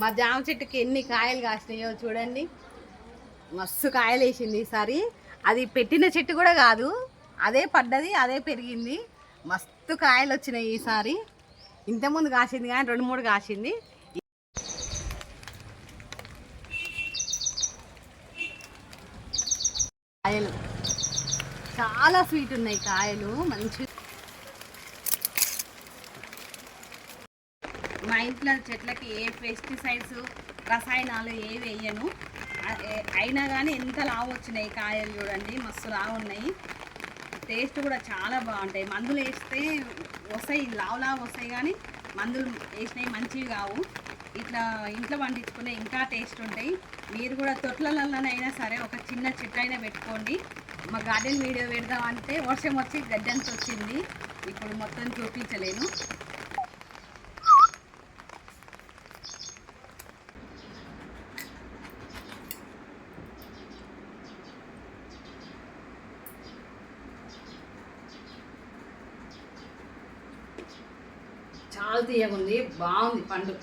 మా జామ చెట్టుకి ఎన్ని కాయలు కాసినాయో చూడండి. మస్తు కాయలు వేసింది ఈసారి. అది పెట్టిన చెట్టు కూడా కాదు అదే పడ్డది అదే పెరిగింది. మస్తు కాయలు వచ్చినాయి ఈసారి. ఇంతకుముందు కాసింది కానీ రెండు మూడు కాసింది. కాయలు. చాలా స్వీట్ ఉన్నాయి కాయలు మంచి మా ఇంట్లో చెట్లకి ఏ పెస్టిసైడ్స్ రసాయనాలు ఏ వేయను. అయినా కానీ ఎంత లావు వచ్చినాయి కాయలు చూడండి మస్తు లావు ఉన్నాయి. టేస్ట్ కూడా చాలా బాగుంటాయి. మందులు వేస్తే వస్తాయి లావు లావు వస్తాయి కానీ మందులు వేసినవి మంచివి కావు. ఇట్లా ఇంట్లో పండించుకునే ఇంకా టేస్ట్ ఉంటాయి. మీరు కూడా తొట్లలలోనైనా సరే ఒక చిన్న చెట్టు అయినా పెట్టుకోండి. మా గార్డెన్ వీడియో పెడదామంటే వర్షం వచ్చి గడ్డంత వచ్చింది ఇప్పుడు మొత్తం చూపించలేను. చాలా తీయగుంది బాగుంది పండు.